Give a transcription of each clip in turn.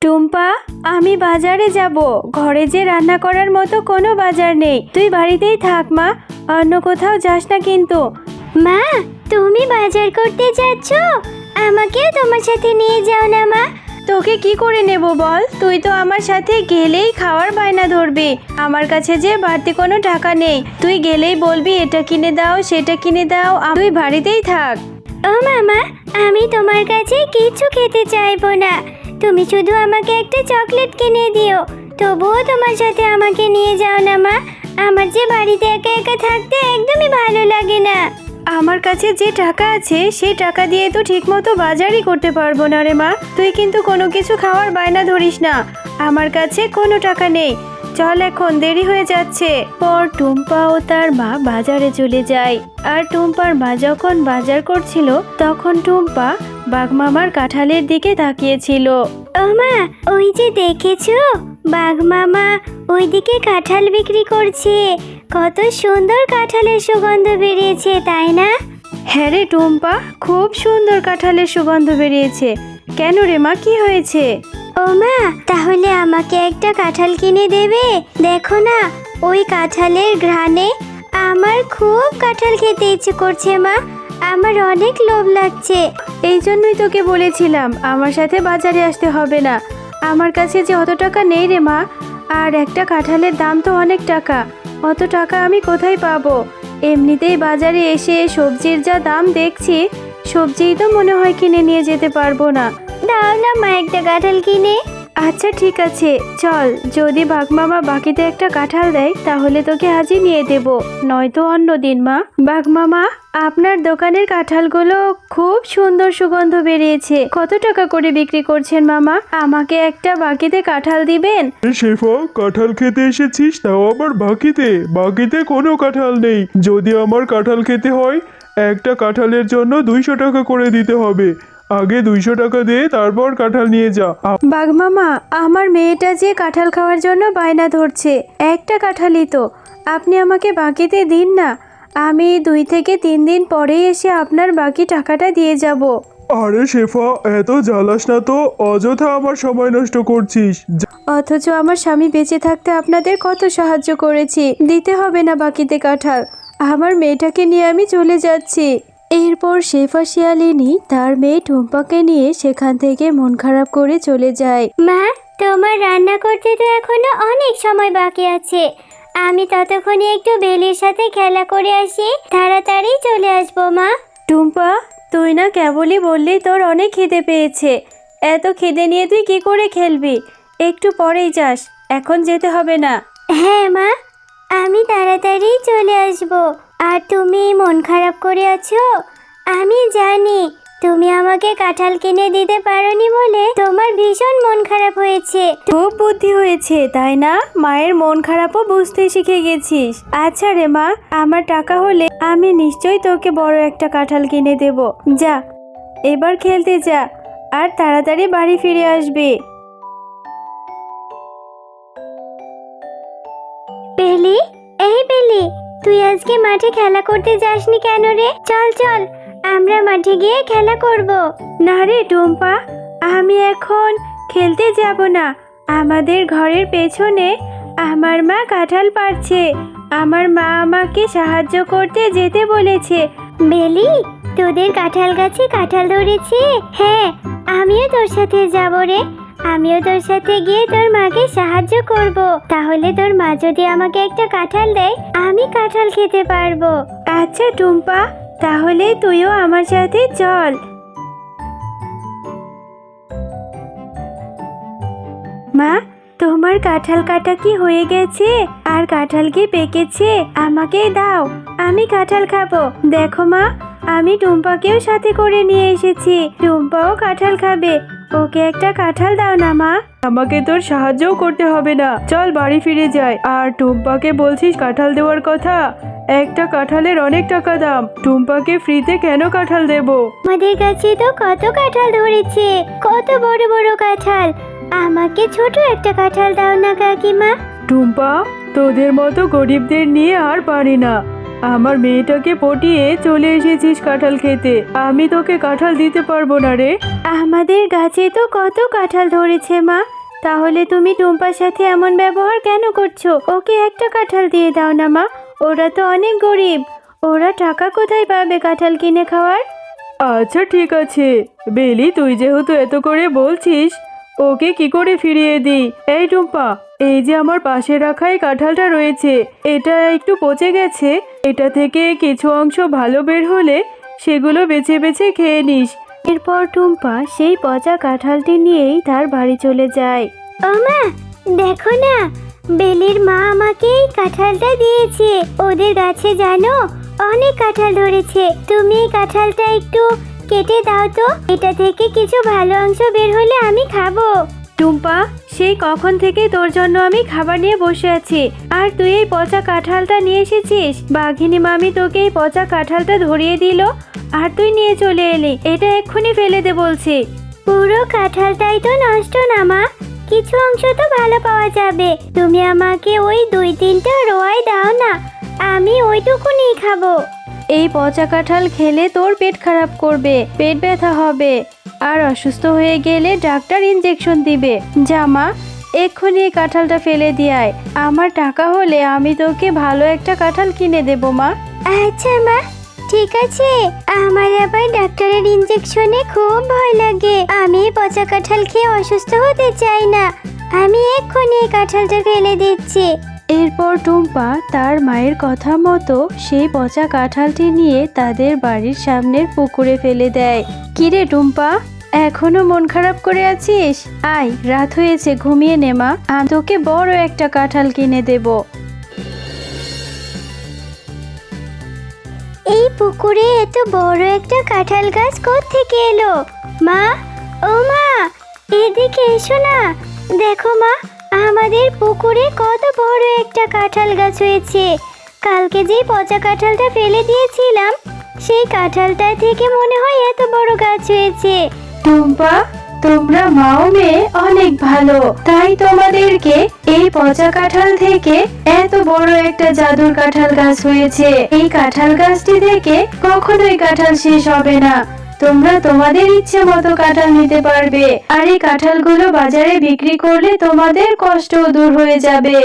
টুম্পা আমি বাজারে যাব। ঘরে যে রান্না করার মতো কোনো বাজার নেই। তুই বাড়িতেই থাক মা। অন্য কোথাও যাস না কিন্তু। মা তুমি বাজার করতে যাচ্ছ? আমাকেও তোমার সাথে নিয়ে যাও না মা। তোকে কি করে নেব বল? তুই তো আমার সাথে গেলেই খাওয়ার বায়না ধরবি। আমার কাছে যে বাড়তি কোনো টাকা নেই। তুই গেলেই বলবি এটা কিনে দাও সেটা কিনে দাও। তুই বাড়িতেই থাক। ও মামা, আমি তোমার কাছে কিছু খেতে চাইব না। তুমি শুধু আমাকে একটা চকলেট কিনে দিও। তবুও তোমার সাথে আমাকে নিয়ে যাও না, মা। আমার যে বাড়িতে একা একা থাকতে একদমই ভালো লাগে না। আমার কাছে যে টাকা আছে, সেই টাকা দিয়ে তো ঠিকমতো বাজারই করতে পারব না রে মা। তুই কিন্তু কোনো কিছু খাওয়ার বায়না ধরিস না। আমার কাছে কোনো টাকা নেই। চল এখন দেরি হয়ে যাচ্ছে। পর টুম্পা ও তার মা বাজারে চলে যায়। আর টুম্পার মা যখন বাজার করছিল তখন টুম্পা বাঘমামার কাঁঠালের দিকে তাকিয়েছিল। ও মা ওই যে দেখেছ? বাঘ মামা ওইদিকে কাঁঠাল বিক্রি করছে। কত সুন্দর কাঁঠালের সুগন্ধ বেরিয়েছে তাই না? হ্যাঁ রে টুম্পা খুব সুন্দর কাঁঠালের সুগন্ধ বেরিয়েছে। কেন রে মা কি হয়েছে? ও মা, তাহলে আমাকে একটা কাঁঠাল কিনে দেবে? দেখো না, ওই কাঁঠালের ঘ্রাণে আমার খুব কাঁঠাল খেতে ইচ্ছে করছে মা। আমার অনেক লোভ লাগছে। এই জন্যই তোকে বলেছিলাম, আমার সাথে বাজারে আসতে হবে না। আমার কাছে যে অত টাকা নেই রে মা, আর একটা কাঁঠালের দাম তো অনেক টাকা, অত টাকা আমি কোথায় পাবো? এমনিতেই বাজারে এসে সবজির যা দাম দেখছি, সবজিই তো মনে হয় কিনে নিয়ে যেতে পারব না। দাও না মা একটা কাঁঠাল কিনে। আচ্ছা ঠিক আছে। চল যদি বাঘমামা বাকিতে একটা কাঁঠাল দেয় তাহলে তোকে আজই নিয়ে দেব। নয়তো অন্য দিন মা। বাঘমামা আপনার দোকানের কাঁঠালগুলো খুব সুন্দর সুগন্ধ বেরিয়েছে। কত টাকা করে বিক্রি করছেন মামা? আমাকে একটা বাকিতে কাঁঠাল দিবেন? শেফা কাঁঠাল খেতে এসেছিস তাও আবার বাকিতে। বাকিতে কোনো কাঁঠাল নেই। যদি আমার কাঁঠাল খেতে হয় একটা কাঁঠালের জন্য দুইশো টাকা করে দিতে হবে। আগে দুইশো টাকা দিয়ে তারপর কাঁঠাল নিয়ে যা। আ- বাঘমামা আমার মেয়েটা যে কাঁঠাল খাওয়ার জন্য বায়না ধরছে একটা কাঁঠালই তো। আপনি আমাকে বাকিতে দিন না আমি দুই থেকে তিন দিন পরেই এসে আপনার বাকি টাকাটা দিয়ে যাব। আরে শেফা এত জ্বালাস না তো অযথা আমার সময় নষ্ট করছিস। অথচ আমার স্বামী বেঁচে থাকতে আপনাদের কত সাহায্য করেছি দিতে হবে না বাকিতে কাঁঠাল। আমার মেয়েটাকে নিয়ে আমি চলে যাচ্ছি। এরপর শেফা শিয়ালিনী তার মেয়ে টুম্পাকে নিয়ে সেখান থেকে মন খারাপ করে চলে যায়। মা তোমার রান্না করতে তো এখনও অনেক সময় বাকি আছে। আমি ততক্ষণে একটু বেলির সাথে খেলা করে আসি তাড়াতাড়ি চলে আসব মা। টুম্পা তুই না কেবলই বললি তোর অনেক খিদে পেয়েছে। এত খিদে নিয়ে তুই কি করে খেলবি? একটু পরেই যাস এখন যেতে হবে না। হ্যাঁ মা। আমি তাড়াতাড়ি চলে আসব। আর তুমি মন খারাপ করে আছো? আমি জানি তুমি আমাকে কাঁঠাল কিনে দিতে পারোনি বলে তোমার ভীষণ মন খারাপ হয়েছে। খুব বুদ্ধি হয়েছে তাই না? মায়ের মন খারাপও বুঝতে শিখে গেছিস। আচ্ছা রে মা আমার টাকা হলে আমি নিশ্চয়ই তোকে বড় একটা কাঁঠাল কিনে দেব। যা এবার খেলতে যা আর তাড়াতাড়ি বাড়ি ফিরে আসবে। বেলি এই বেলি তুই আজকে মাঠে খেলা করতে যাসনি কেন রে? চল চল আমরা মাঠে গিয়ে খেলা করব। না রে টুম্পা আমি এখন খেলতে যাব না। আমাদের ঘরের পেছনে আমার মা কাঁঠাল পাড়ছে। আমার মা আমাকে সাহায্য করতে যেতে বলেছে। বেলি তোদের কাঁঠাল গাছে কাঁঠাল ধরেছে? হ্যাঁ আমিও তোর সাথে যাব রে। আমিও তোর সাথে গিয়ে তোর মাকে সাহায্য করব। তাহলে তোর মা যদি আমাকে একটা কাঁঠাল দেয়, আমি কাঁঠাল খেতে পারব। আচ্ছা টুম্পা, তাহলে তুইও আমার সাথে চল। মা, তোমার কাঁঠাল কাটা কি হয়ে গেছে? আর কাঁঠাল কি পেকেছে? আমাকে দাও, আমি কাঁঠাল খাব। দেখো মা, আমি টুম্পাকেও সাথে করে নিয়ে এসেছি। টুম্পাও কাঁঠাল খাবে। ওকে একটা কাঁঠাল দাও না মা। আমাকে তোর সাহায্যও করতে হবে না। চল বাড়ি ফিরে যাই। আর টুম্পাকে বলছিস কাঁঠাল দেওয়ার কথা? একটা কাঁঠালের অনেক টাকা দাম। টুম্পাকে ফ্রিতে কেন কাঁঠাল দেবো? আমাদের কাছে তো কত কাঁঠাল ধরেছে। কত বড় বড় কাঁঠাল। আমাকে ছোট একটা কাঁঠাল দাও না কাকিমা। টুম্পা তোদের মতো গরিবদের নিয়ে আর পারি না। আমার মেয়েটাকে পটিয়ে চলে এসেছিস কাঁঠাল খেতে। আমি তোকে কাঁঠাল দিতে পারব না রে। আমাদের গাছে তো কত কাঁঠাল ধরেছে মা। তাহলে তুমি টুম্পার সাথে এমন ব্যবহার কেন করছ? ওকে একটা কাঁঠাল দিয়ে দাও না মা। ওরা তো অনেক গরিব। ওরা টাকা কোথায় পাবে কাঁঠাল কিনে খাওয়ার? আচ্ছা ঠিক আছে। বেলি তুই যেহেতু এত করে বলছিস ওকে কি করে ফিরিয়ে দিই? এই টুম্পা, এই যে আমার পাশে রাখা এই কাঁঠালটা রয়েছে, এটা একটু পচে গেছে। এটা থেকে কিছু অংশ ভালো বের হলে সেগুলো বেছে বেছে খেয়ে নিস। এরপর টুম্পা সেই পচা কাঁঠালটি নিয়েই তার বাড়ি চলে যায়। ও মা, দেখো না, বেলির মা আমাকে এই কাঁঠালটা দিয়েছে। ওদের গাছে জানো, অনেক কাঁঠাল ধরেছে। তুমি এই কাঁঠালটা একটু কেটে দাও তো। এটা থেকে কিছু ভালো অংশ বের হলে আমি খাব। টুম্পা সেই কখন থেকে তোর জন্য আমি খাবার নিয়ে বসে আছি? আর তুই এই পচা কাঁঠালটা নিয়ে এসেছিস? বাঘিনী মামি তোকে এই পচা কাঁঠালটা ধরিয়ে দিল। আর তুই নিয়ে চলে এলি। এটা এক্ষুনি ফেলে দে বলছি। পুরো কাঁঠালটাই তো নষ্ট না মা। কিছু অংশ তো ভালো পাওয়া যাবে। তুমি আমাকে ওই দুই তিনটা রোয়াই দাও না। আমি ওইটুকুনি খাব। এই পচা কাঁঠাল খেলে তোর পেট খারাপ করবে, পেট ব্যথা হবে। আর অসুস্থ হয়ে গেলে ডাক্তার ইঞ্জেকশন দিবে। জামা এক্ষুনি এই কাঁঠালটা ফেলে দিয়ায় আমার টাকা হলে আমি তোকে ভালো একটা কাঁঠাল কিনে দেবো, মা। আচ্ছা মা। ঠিক আছে। আমার আবার ডাক্তারের ইঞ্জেকশনে খুব ভয় লাগে। আমি পচা কাঁঠাল খেয়ে অসুস্থ হতে চাই না। আমি এক্ষুনি এই কাঁঠালটা ফেলে দিচ্ছি। এরপর টুম্পা তার মায়ের কথা মতো সেই পচা কাঁঠালটি নিয়ে তাদের বাড়ির সামনের পুকুরে ফেলে দেয়। কিরে টুম্পা, এখনও মন খারাপ করে আছিস? আয়, রাত হয়েছে, ঘুমিয়ে নে মা, আমি তোকে বড় একটা কাঁঠাল কিনে দেব। এই পুকুরে এত বড় একটা কাঁঠাল গাছ থেকে এলো? মা, ও মা, এদিকে এসো না, দেখো মা আমাদের পুকুরে কত বড় একটা কাঁঠাল গাছ হয়েছে। কালকে যে পচা কাঁঠালটা ফেলে দিয়েছিলাম, সেই কাঁঠালটা থেকে মনে হয় এত বড় গাছ হয়েছে। টুম্পা, তোমরা মাও মেয়ে অনেক ভালো। তাই তোমাদেরকে এই পচা কাঁঠাল থেকে এত বড় একটা জাদুর কাঁঠাল গাছ হয়েছে। এই কাঁঠাল গাছটি থেকে কখনোই কাঁঠাল শেষ হবে না। তোমরা তোমাদের ইচ্ছে মতো কাঁঠাল নিতে পারবে। আর এই কাঁঠালগুলো বাজারে বিক্রি করলে তোমাদের কষ্ট দূর হয়ে যাবে।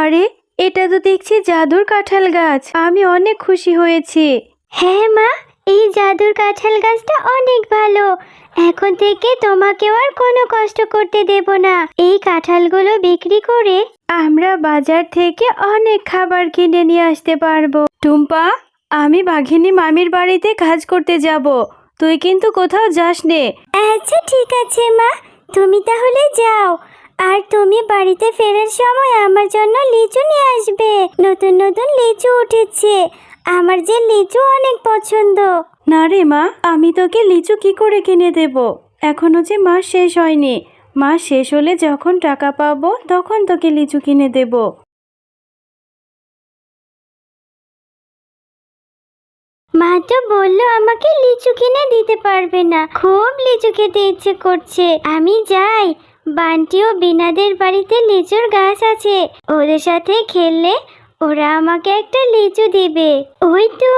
আরে এটা তো দেখছি জাদুর কাঁঠাল গাছ। আমি অনেক খুশি হয়েছি। হ্যাঁ মা এই জাদুর কাঁঠাল গাছটা অনেক ভালো। এখন থেকে তোমাকেও আর কোনো কষ্ট করতে দেব না। এই কাঁঠালগুলো বিক্রি করে আমরা বাজার থেকে অনেক খাবার কিনে নিয়ে আসতে পারব। টুম্পা আমি বাঘিনী মামির বাড়িতে কাজ করতে যাব। তুই কিন্তু কোথাও যাস নে আচ্ছা ঠিক আছে মা। তুমি তাহলে যাও। আর তুমি বাড়িতে ফেরার সময় আমার জন্য লিচু নিয়ে আসবে। নতুন নতুন লিচু উঠেছে। আমার যে লিচু অনেক পছন্দ। না রে মা আমি তোকে লিচু কি করে কিনে দেব? এখনও যে মাস শেষ হয়নি। মাস শেষ হলে যখন টাকা পাবো তখন তোকে লিচু কিনে দেব। মা তো বলল আমাকে লিচু কিনে দিতে পারবে না। খুব লিচু খেতে ইচ্ছে করছে। আমি যাই। বান্টি ও বিনাদের বাড়িতে লিচুর গাছ আছে। ওদের সাথে খেললে ওরা আমাকে একটা লিচু দিবে। ওই তো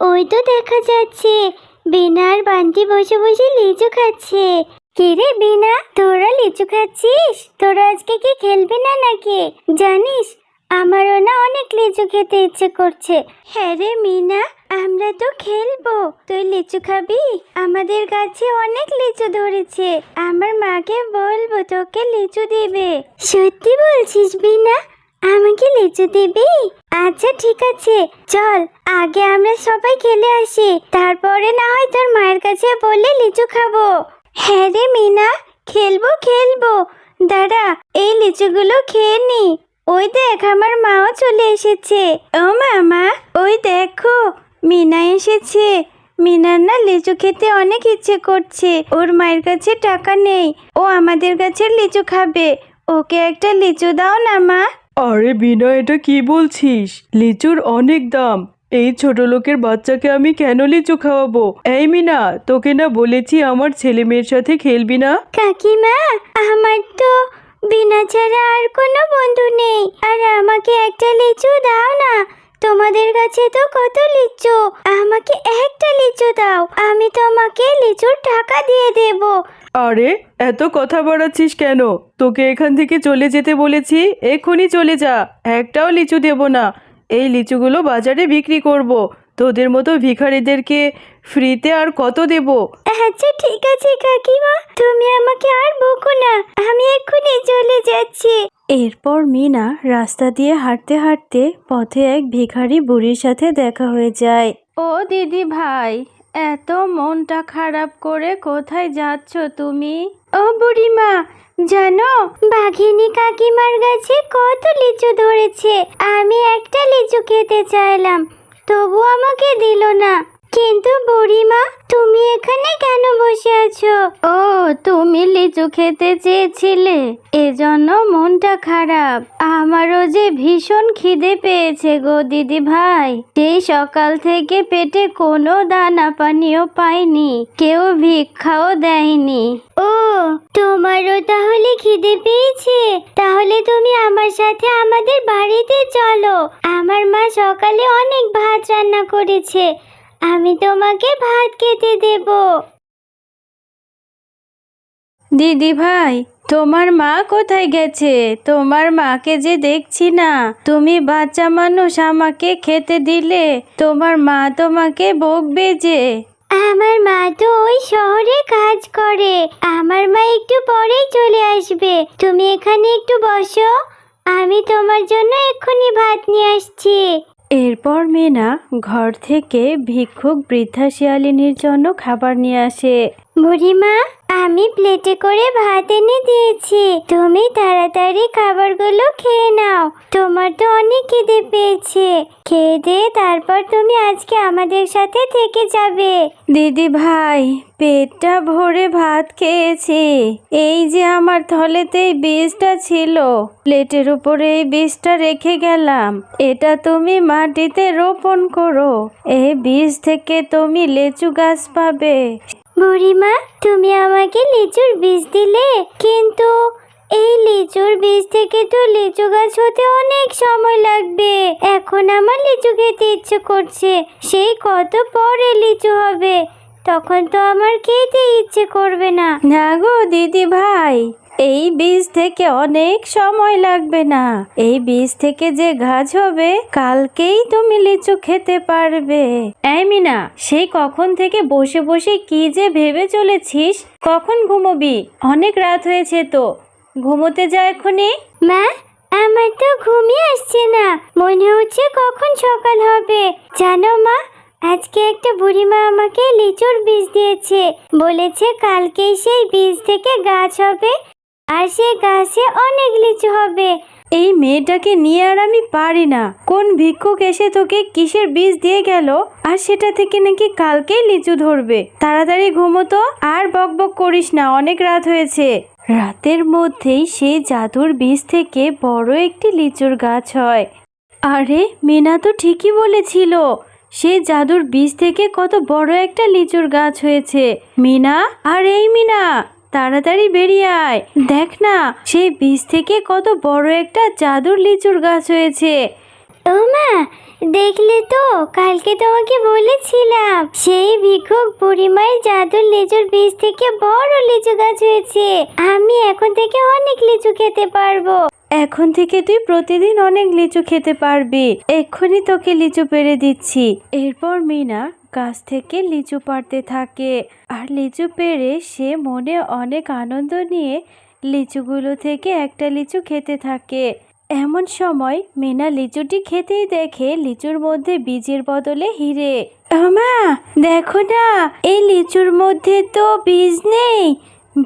ওই তো দেখা যাচ্ছে। বিনা আর বান্টি বসে বসে লিচু খাচ্ছে। কিরে বিনা, তোরা লিচু খাচ্ছিস? তোরা আজকে কি খেলবি না নাকি? জানিস, আমারও না অনেক লিচু খেতে ইচ্ছে করছে। হ্যাঁ রে মিনা আমরা তো খেলব। তুই লিচু খাবি? আমাদের কাছে অনেক লিচু ধরেছে। আমার মাকে বলব তোকে লিচু দিবে। সত্যি বলছিস, বিনা? আমাকে লিচু দিবি? আচ্ছা ঠিক আছে। চল, আগে আমরা সবাই খেলে আসি। তারপরে না হয় তোর মায়ের কাছে বলে লিচু খাব। হ্যাঁ রে মিনা, খেলব খেলব। দাঁড়া, এই লিচুগুলো খেয়ে নি। ওই দেখ, আমার মাও চলে এসেছে। ও মামা, ওই দেখো। মিনা এসেছে। মিনার না লিচু খেতে অনেক ইচ্ছে করছে। ওর মায়ের কাছে টাকা নেই। ও আমাদের কাছে লিচু খাবে। ওকে একটা লিচু দাও না মা। আরে বিনা এটা কি বলছিস? লিচুর অনেক দাম। এই ছোট লোকের বাচ্চাকে আমি কেন লিচু খাওয়াবো? এই মিনা তোকে না বলেছি আমার ছেলে মেয়ের সাথে খেলবি না? কাকিমা আমার তো বিনা ছাড়া আর কোনো বন্ধু নেই। আর আমাকে একটা লিচু দাও না। তোমাদের কাছে তো কত লিচু। আমাকে একটা লিচু দাও। আমি তোমাকে লিচুর টাকা দিয়ে দেব। আরে এত কথা বাড়াচ্ছিস কেন? তোকে এখান থেকে চলে যেতে বলেছি এক্ষুনি চলে যা। একটাও লিচু দেব না। এই লিচুগুলো বাজারে বিক্রি করব। তোদের মতো ভিখারিদেরকে ফ্রিতে আর কত দেব? আচ্ছা ঠিক আছে কাকিমা। তুমি আমাকে আর বকো না। আমি এক্ষুনি চলে যাচ্ছি। এরপর মিনা রাস্তা দিয়ে হাঁটতে হাঁটতে পথে এক ভিখারি বুড়ির সাথে দেখা হয়ে যায়। ও দিদি ভাই এত মনটা খারাপ করে কোথায় যাচ্ছ তুমি? ও বুড়িমা জানো বাঘিনী কাকিমার গাছে কত লিচু ধরেছে। আমি একটা লিচু খেতে চাইলাম তবু আমাকে দিল না। কিন্তু বুড়িমা, তুমি এখানে কেন বসে আছো? ও, তুমি লিচু খেতে চেয়েছিলে। এজন্য মনটা খারাপ। আমারও যে ভীষণ খিদে পেয়েছে গো দিদি ভাই সেই সকাল থেকে পেটে কোনো দানা পানিও পাইনি। কেউ ভিক্ষাও দেয়নি। ও, তোমারও তাহলে খিদে পেয়েছে? তাহলে তুমি আমার সাথে আমাদের বাড়িতে চলো। আমার মা সকালে অনেক ভাত রান্না করেছে। আমি তোমাকে ভাত খেতে দেব। দিদি ভাই তোমার মা কোথায় গেছে? তোমার মাকে যে দেখছি না। তুমি বাচ্চা মানুষ আমাকে খেতে দিলে তোমার মা তোমাকে বকবে যে আমার মা তো ওই শহরে কাজ করে। আমার মা একটু পরেই চলে আসবে। তুমি এখানে একটু বসো। আমি তোমার জন্য এক্ষুনি ভাত নিয়ে আসছি। এরপর মেনা ঘর থেকে ভিক্ষুক বৃদ্ধা শিয়ালিনীর জন্য খাবার নিয়ে আসে। বুড়িমা, আমি প্লেটে করে ভাত এনে দিয়েছি। তুমি তাড়াতাড়ি খাবারগুলো খেয়ে নাও। তোমার তো অনেক খিদে পেয়েছে। খেয়ে দিয়ে তারপর তুমি আজকে আমাদের সাথে থেকে যাবে। দিদি ভাই, পেটটা ভরে ভাত খেয়েছি। এই যে আমার থলেতে এই বীজটা ছিল, প্লেটের উপরে এই বীজটা রেখে গেলাম। এটা তুমি মাটিতে রোপণ করো। এই বীজ থেকে তুমি লেচু গাছ পাবে। বুড়িমা, তুমি আমাকে লিচুর বীজ দিলে। কিন্তু এই লিচুর বীজ থেকে তো লিচু গাছ হতে অনেক সময় লাগবে। এখন আমার লিচু খেতে ইচ্ছে করছে। সেই কত পরে লিচু হবে, তখন তো আমার খেতে ইচ্ছে করবে না। না গো দিদি ভাই এই বীজ থেকে অনেক সময় লাগবে না। এই বীজ থেকে যে গাছ হবে, কালকেই তুমি লিচু খেতে পারবে। মিনা সেই কখন থেকে বসে বসে কি যে ভেবে চলেছিস? কখন ঘুমোবি? অনেক রাত হয়েছে তো। ঘুমোতে যা এখনই মা, আমার তো ঘুমই আসছে না। মনে হচ্ছে কখন সকাল হবে। জানো মা, আজকে একটা বুড়িমা আমাকে লিচুর বীজ দিয়েছে। বলেছে কালকেই সেই বীজ থেকে গাছ হবে। আর সে গাছে অনেক লিচু হবে। এই মেয়েটাকে নিয়ে আর আমি পারি না। কোন ভিক্ষুক এসে তোকে কিসের বীজ দিয়ে গেল? আর সেটা থেকে নাকি কালকেই লিচু ধরবে। তাড়াতাড়ি ঘুমোতো আর বকবক করিস না, অনেক রাত হয়েছে। রাতের মধ্যেই সেই জাদুর বীজ থেকে বড় একটি লিচুর গাছ হয়। আরে, মিনা তো ঠিকই বলেছিল, সে জাদুর বীজ থেকে কত বড় একটা লিচুর গাছ হয়েছে। মিনা, আর এই মিনা তাড়াতাড়ি বেরিয়ে আয়। দেখ না সেই বীজ থেকে কত বড় একটা জাদুর লিচুর গাছ হয়েছে। ও মা দেখলে তো কালকে তোমাকে বলেছিলাম সেই ভিক্ষুক বুড়িমায়ের জাদুর লিচুর বীজ থেকে বড় লিচু গাছ হয়েছে। আমি এখন থেকে অনেক লিচু খেতে পারব। এখন থেকে তুই প্রতিদিন অনেক লিচু খেতে পারবি। এক্ষুনি তোকে লিচু পেরে দিচ্ছি। এরপর মিনা গাছ থেকে লিচু পাড়তে থাকে। আর লিচু পেরে সে মনে অনেক আনন্দ নিয়ে লিচুগুলো থেকে একটা লিচু খেতে থাকে। এমন সময় মেনা লিচুটি খেতেই দেখে লিচুর মধ্যে বীজের বদলে হিরে। মা দেখো না, এই লিচুর মধ্যে তো বীজ নেই।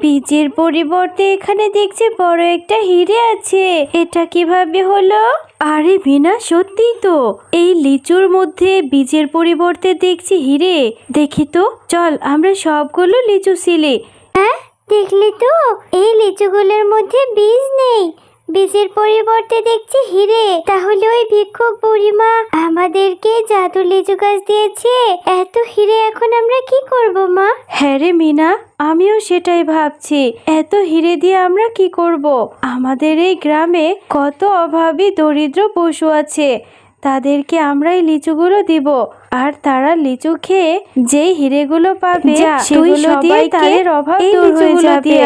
বীজের পরিবর্তে এখানে দেখছি বড় একটা হিরে আছে। এটা কীভাবে হলো? আরে বিনা সত্যি তো। এই লিচুর মধ্যে বীজের পরিবর্তে দেখছি হিরে। দেখি তো, চল আমরা সবগুলো লিচু ছিলে হ্যাঁ দেখলি তো? এই লিচুগুলোর মধ্যে বীজ নেই। বীজের পরিবর্তে দেখছি হিরে। তাহলে ওই ভিক্ষুক বুড়িমা আমাদেরকে জাদু লিচু গাছ দিয়েছে। এত হিরে এখন আমরা কি করব মা? হ্যাঁ রে মিনা আমিও সেটাই ভাবছি। এত হিরে দিয়ে আমরা কি করব? আমাদের এই গ্রামে কত অভাবী দরিদ্র পশু আছে। তাদেরকে আমরাই লিচুগুলো দিব। আর তারা লিচু খেয়ে যেই হিরেগুলো পাবে সেগুলো দিয়ে তাদের অভাব দূর হয়ে যাবে।